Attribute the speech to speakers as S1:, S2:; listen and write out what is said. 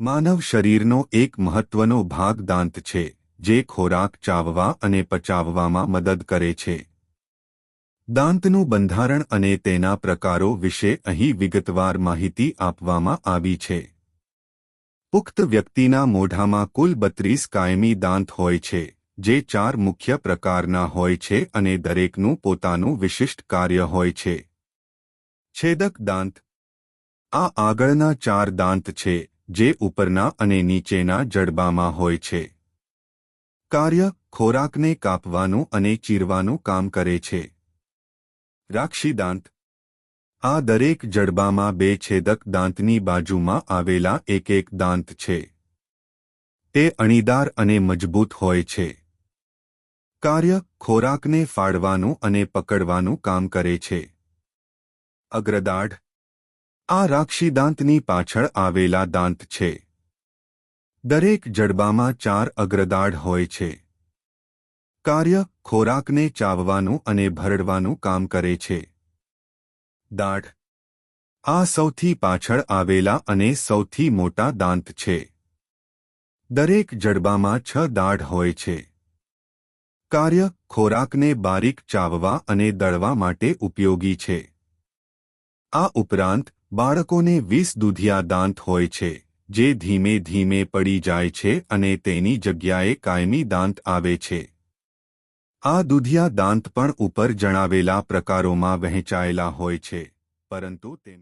S1: માનવ શરીરનો એક મહત્વનો ભાગ દાંત છે, જે ખોરાક ચાવવા અને પચાવવામાં મદદ કરે છે. દાંતનું બંધારણ અને તેના પ્રકારો વિશે અહીં વિગતવાર માહિતી આપવામાં આવી છે. પુખ્ત વ્યક્તિના મોઢામાં કુલ બત્રીસ કાયમી દાંત હોય છે, જે ચાર મુખ્ય પ્રકારના હોય છે અને દરેકનું પોતાનું વિશિષ્ટ કાર્ય હોય છે. છેદક દાંત. આ આગળના ચાર દાંત છે જે ઉપરના અને નીચેના જડબામાં હોય છે. કાર્ય ખોરાકને કાપવાનું અને ચીરવાનું કામ કરે છે. રાક્ષી દાંત. આ દરેક જડબામાં બે છેદક દાંતની બાજુમાં આવેલા એક એક દાંત છે. તે અણીદાર અને મજબૂત હોય છે. કાર્ય ખોરાકને ફાડવાનું અને પકડવાનું કામ કરે છે. અગ્રદાઢ. આ રાક્ષી દાંતની પાછળ આવેલા દાંત છે. દરેક જડબામાં ચાર અગ્રદાઢ હોય છે. કાર્ય ખોરાકને ચાવવાનું અને ભરડવાનું કામ કરે છે. દાઢ. આ સૌથી પાછળ આવેલા અને સૌથી મોટા દાંત છે. દરેક જડબામાં છ દાઢ હોય છે. કાર્ય ખોરાકને બારીક ચાવવા અને દળવા માટે ઉપયોગી છે. આ ઉપરાંત બાળકોને વીસ દૂધિયા દાંત હોય છે, જે ધીમે ધીમે પડી જાય છે અને તેની જગ્યાએ કાયમી દાંત આવે છે. આ દુધિયા દાંત પણ ઉપર જણાવેલા પ્રકારોમાં વહેંચાયેલા હોય છે, પરંતુ તેમ